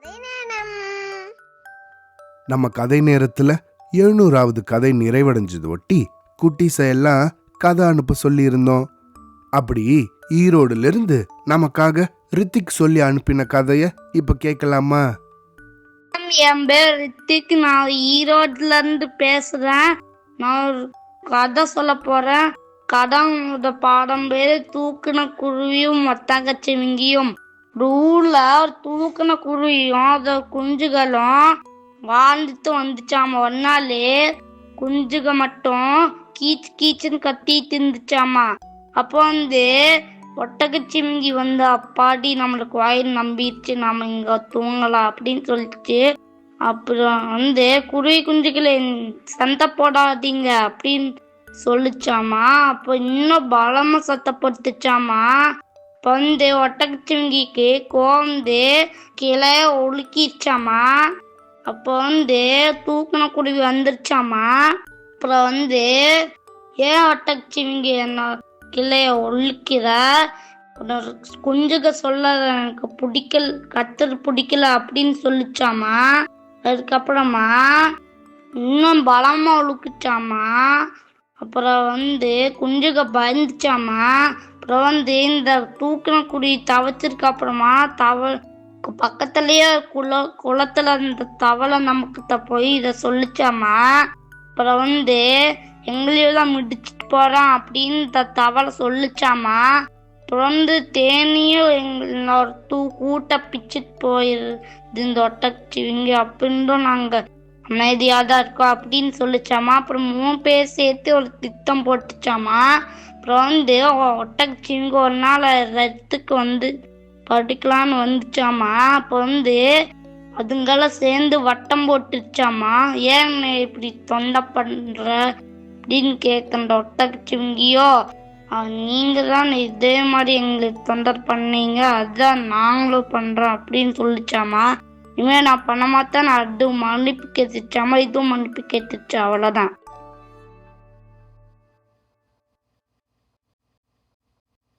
கதை நம்ம கதை நேரத்துல எழுநூறாவது கதை நிறைவடைஞ்சது ஒட்டி குட்டீஸ எல்லாம் கதை அனுப்ப சொல்லியிருந்தோம். அப்படி ஈரோடுல இருந்து நமக்காக ரித்திக் சொல்லி அனுப்பின கதைய இப்ப கேட்கலாமா? என் பேர் ரித்திக். நான் ஈரோட்ல இருந்து பேசுறேன். நான் ஒரு கதை சொல்ல போறேன். கதையோட பாடம் பேரு தூக்குன குருவியும் ஒட்டகச்சிவிங்கியும் ஒரு ஊர்ல ஒரு தூக்குன குருவியும் அது குஞ்சுகளும் வாழ்ந்துட்டு வந்துச்சாமா. ஒரு நாள் குஞ்சுக மட்டும் கீச் கீச்சுன்னு கத்திட்டு இருந்துச்சாமா. அப்போ வந்து ஒட்டகச்சிவிங்கி வந்து அப்பாடி நம்மளுக்கு வாயில் நம்பிடுச்சு நாம இங்க தூங்கலாம் அப்படின்னு சொல்லிச்சு அப்புறம் வந்து குருவி குஞ்சுகளை சண்டை போடாதீங்க அப்படின்னு சொல்லிச்சாமா. அப்போ இன்னும் பலமா சத்தம் போட்டுச்சாமா இப்போ வந்து ஒட்டகச்சிவிங்கிக்கு கோந்து கிளைய ஒழுக்கிச்சாமா அப்போ வந்து தூக்கின குருவி வந்துருச்சாமா அப்புறம் வந்து ஏன் ஒட்டகச்சிவிங்கி என்ன கிளைய ஒழுக்கிற குஞ்சுக சொல்ல எனக்கு பிடிக்கல கத்தர் பிடிக்கல அப்படின்னு சொல்லிச்சாமா அதுக்கப்புறமா இன்னும் பலமா ஒழுக்குச்சாமா அப்புறம் வந்து குஞ்சுக பயந்துச்சாமா அப்புறம் வந்து இந்த தூக்கின குடி தவச்சிருக்க. அப்புறமா தவ பக்கத்துலயே குள குளத்துல அந்த தவளை நமக்கு போய் இதை சொல்லிச்சாமா அப்புறம் வந்து எங்களையும் தான் முடிச்சிட்டு போறான் அப்படின்னு இந்த தவளை சொல்லிச்சாமா அப்புறம் வந்து தேனியும் எங்களோட தூ கூட்ட பிச்சுட்டு போயிருது இந்த ஒட்டச்சிவிங்க அப்படின்னு நாங்கள் அமைதியாக தான் இருக்கும் அப்படின்னு சொல்லிச்சாமா. அப்புறம் மூணு பேர் சேர்த்து ஒரு திட்டம் போட்டுச்சாமா. அப்புறம் வந்து ஒட்டச்சிவிங்க ஒரு நாள் ரத்துக்கு வந்து படிக்கலான்னு வந்துச்சாமா. அப்போ வந்து அதுங்களாம் சேர்ந்து வட்டம் போட்டுச்சாமா ஏன் இப்படி தொண்டை பண்ணுற அப்படின்னு கேட்குற ஒட்டக்கு ஒட்டச்சிவிங்கியோ நீங்கள் தான் இதே மாதிரி எங்களுக்கு தொண்டர் பண்ணீங்க. அதுதான் நாங்களும் பண்ணுறோம் அப்படின்னு சொல்லிச்சாமா. இனிமே நான் பண்ண மாட்டேன் நான் அது மன்னிப்பு கேட்டுச்சாமா இதுவும் மன்னிப்பு கேட்டுச்சு அவ்வளோதான்.